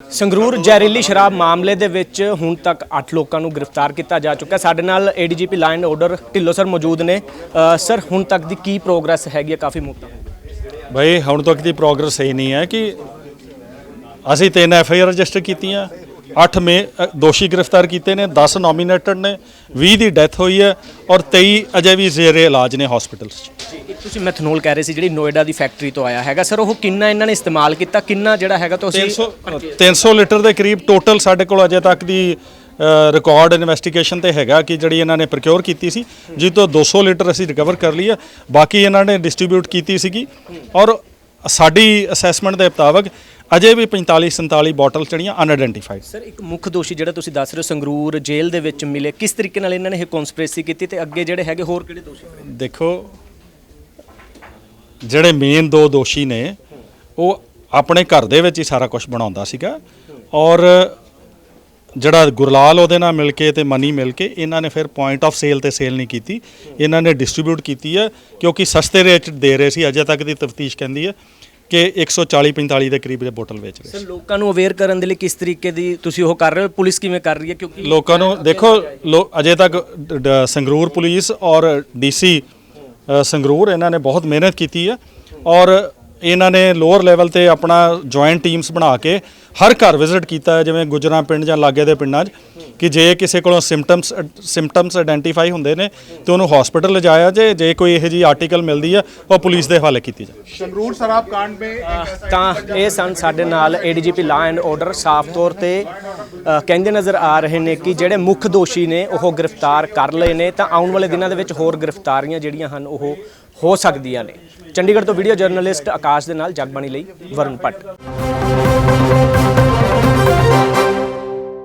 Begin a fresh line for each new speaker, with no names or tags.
ਸੰਗਰੂਰ ਜ਼ਹਿਰੀਲੀ ਸ਼ਰਾਬ ਮਾਮਲੇ ਦੇ ਵਿੱਚ ਹੁਣ ਤੱਕ 8 ਲੋਕਾਂ ਨੂੰ ਗ੍ਰਿਫਤਾਰ ਕੀਤਾ ਜਾ ਚੁੱਕਾ ਸਾਡੇ ਨਾਲ ADGP line order Dhillon sir ਮੌਜੂਦ ਨੇ। ਅ, ਸਰ ਹੁਣ ਤੱਕ ਦੀ ਕੀ ਪ੍ਰੋਗਰੈਸ ਹੈਗੀ ਹੈ? ਕਾਫੀ ਮੁਕਤਾ
ਬਈ ਹੁਣ ਤੱਕ ਦੀ ਪ੍ਰੋਗਰੈਸ ਸਹੀ ਨਹੀਂ ਹੈ ਕਿ ਅਸੀਂ ਤਿੰਨ ਐਫ ਆਈ ਆਰ ਰਜਿਸਟਰ ਕੀਤੀਆਂ। 8 ਮੇ ਦੋਸ਼ੀ ਗ੍ਰਿਫਤਾਰ ਕੀਤੇ ਨੇ 10 ਨੋਮੀਨੇਟਡ ਨੇ 20 ਦੀ ਡੈਥ ਹੋਈ ਹੈ ਔਰ 23 ਅਜੇ ਵੀ ਜ਼ੇਰੇ ਇਲਾਜ ਨੇ ਹਸਪੀਟਲਸ 'ਚ।
ਤੁਸੀਂ ਮੈਥਨੋਲ ਕਹਿ ਰਹੇ ਸੀ ਜਿਹੜੀ ਨੋਇਡਾ ਦੀ ਫੈਕਟਰੀ ਤੋਂ ਆਇਆ ਹੈਗਾ। ਸਰ ਉਹ ਕਿੰਨਾ ਇਹਨਾਂ ਨੇ ਇਸਤੇਮਾਲ ਕੀਤਾ? ਕਿੰਨਾ ਜਿਹੜਾ ਹੈਗਾ ਤੁਸੀਂ
300 300 ਲੀਟਰ ਦੇ ਕਰੀਬ ਟੋਟਲ ਸਾਡੇ ਕੋਲ ਅਜੇ ਤੱਕ ਦੀ ਰਿਕਾਰਡ ਇਨਵੈਸਟੀਗੇਸ਼ਨ ਤੇ ਹੈਗਾ ਕਿ ਜਿਹੜੀ ਇਹਨਾਂ ਨੇ ਪ੍ਰੋਕਿਉਰ ਕੀਤੀ ਸੀ। ਜਿਸ ਤੋਂ 200 ਲੀਟਰ ਅਸੀਂ ਰਿਕਵਰ ਕਰ ਲਈ ਹੈ। ਬਾਕੀ ਇਹਨਾਂ ਨੇ ਡਿਸਟ੍ਰੀਬਿਊਟ ਕੀਤੀ ਸੀਗੀ। ਔਰ ਸਾਡੀ ਅਸੈਸਮੈਂਟ ਦੇ ਮੁਤਾਬਕ ਅਜੇ ਵੀ 45 47 ਬੋਟਲ ਚੜੀਆਂ ਅਨਆਇਡੈਂਟੀਫਾਈਡ
ਸਰ ਇੱਕ ਮੁੱਖ ਦੋਸ਼ੀ ਜਿਹੜਾ ਤੁਸੀਂ ਦੱਸ ਰਹੇ ਹੋ ਸੰਗਰੂਰ ਜੇਲ੍ਹ ਦੇ ਵਿੱਚ ਮਿਲੇ ਕਿਸ ਤਰੀਕੇ ਨਾਲ ਇਹਨਾਂ ਨੇ ਇਹ ਕਨਸਪੀਰੇਸੀ ਕੀਤੀ ਤੇ ਅੱਗੇ ਜਿਹੜੇ ਹੈਗੇ ਹੋਰ ਕਿਹੜੇ ਦੋਸ਼ੀ?
ਦੇਖੋ ਜਿਹੜੇ ਮੇਨ ਦੋ ਦੋਸ਼ੀ ਨੇ ਉਹ ਆਪਣੇ ਘਰ ਦੇ ਵਿੱਚ ਹੀ ਸਾਰਾ ਕੁਝ ਬਣਾਉਂਦਾ ਸੀਗਾ ਔਰ ਜਿਹੜਾ ਗੁਰਲਾਲ ਉਹਦੇ ਨਾਲ ਮਿਲ ਕੇ ਤੇ ਮਨੀ ਮਿਲ ਕੇ ਇਹਨਾਂ ਨੇ ਫਿਰ ਪੁਆਇੰਟ ਆਫ ਸੇਲ ਤੇ ਸੇਲ ਨਹੀਂ ਕੀਤੀ। ਇਹਨਾਂ ਨੇ ਡਿਸਟ੍ਰੀਬਿਊਟ ਕੀਤੀ ਹੈ ਕਿਉਂਕਿ ਸਸਤੇ ਰੇਟ ਦੇ ਰਹੇ ਸੀ ਅਜੇ ਤੱਕ ਦੀ ਤਫਤੀਸ਼ ਕਹਿੰਦੀ ਹੈ ਕਿ 140 45 ਦੇ ਕਰੀਬ ਦੇ ਬੋਟਲ ਵੇਚ ਰਹੇ
ਸਰ ਲੋਕਾਂ ਨੂੰ ਅਵੇਅਰ ਕਰਨ ਦੇ ਲਈ ਕਿਸ ਤਰੀਕੇ ਦੀ ਤੁਸੀਂ ਉਹ ਕਰ ਰਹੇ ਹੋ? ਪੁਲਿਸ ਕਿਵੇਂ ਕਰ ਰਹੀ ਹੈ? ਕਿਉਂਕਿ
ਲੋਕਾਂ ਨੂੰ ਦੇਖੋ ਲੋ- ਅਜੇ ਤੱਕ ਸੰਗਰੂਰ ਪੁਲਿਸ ਔਰ ਡੀਸੀ ਸੰਗਰੂਰ ਇਹਨਾਂ ਨੇ ਬਹੁਤ ਮਿਹਨਤ ਕੀਤੀ ਹੈ ਔਰ ਇਹਨਾਂ ਨੇ ਲੋਅਰ ਲੈਵਲ ਤੇ ਆਪਣਾ ਜੁਆਇੰਟ ਟੀਮਸ ਬਣਾ ਕੇ ਹਰ ਘਰ ਵਿਜ਼ਿਟ ਕੀਤਾ ਹੈ ਜਿਵੇਂ ਗੁਜਰਾਂ ਪਿੰਡ ਜਾਂ ਲਾਗੇ ਦੇ ਪਿੰਡਾਂ 'ਚ ਕਿ ਜੇ ਕਿਸੇ ਕੋਲੋਂ ਸਿੰਪਟਮਸ ਸਿੰਪਟਮਸ ਆਇਡੈਂਟੀਫਾਈ ਹੁੰਦੇ ਨੇ ਤੇ ਉਹਨੂੰ ਹਸਪੀਟਲ ਲਿਜਾਇਆ ਜੇ ਜੇ ਕੋਈ ਇਹੋ ਜੀ ਆਰਟੀਕਲ ਮਿਲਦੀ ਹੈ ਉਹ ਪੁਲਿਸ ਦੇ ਹਵਾਲੇ ਕੀਤੀ
ਜਾਵੇ। ਸੰਗਰੂਰ ਸ਼ਰਾਬ ਕਾਂਡ ਮੇ
ਤਾਂ ਇਹ ਸਨ ਸਾਡੇ ਨਾਲ ਏਡੀਜੀਪੀ ਲਾ ਐਂਡ ਆਰਡਰ ਸਾਫ਼ ਤੌਰ ਤੇ ਕਹਿੰਦੇ ਨਜ਼ਰ ਆ ਰਹੇ ਨੇ ਕਿ ਜਿਹੜੇ ਮੁੱਖ ਦੋਸ਼ੀ ਨੇ, ਉਹ ਗ੍ਰਿਫਤਾਰ ਕਰ ਲਏ ਨੇ, ਤਾਂ ਆਉਣ ਵਾਲੇ ਦਿਨਾਂ ਦੇ ਵਿੱਚ ਹੋਰ ਗ੍ਰਿਫਤਾਰੀਆਂ ਜਿਹੜੀਆਂ ਹਨ, ਉਹ ਹੋ ਸਕਦੀਆਂ ਨੇ। ਚੰਡੀਗੜ੍ਹ ਤੋਂ ਵੀਡੀਓ ਜਰਨਲਿਸਟ ਆਕਾਸ਼ ਦੇ ਨਾਲ ਜਗਬਾਣੀ ਲਈ ਵਰੁਣ ਭੱਟ।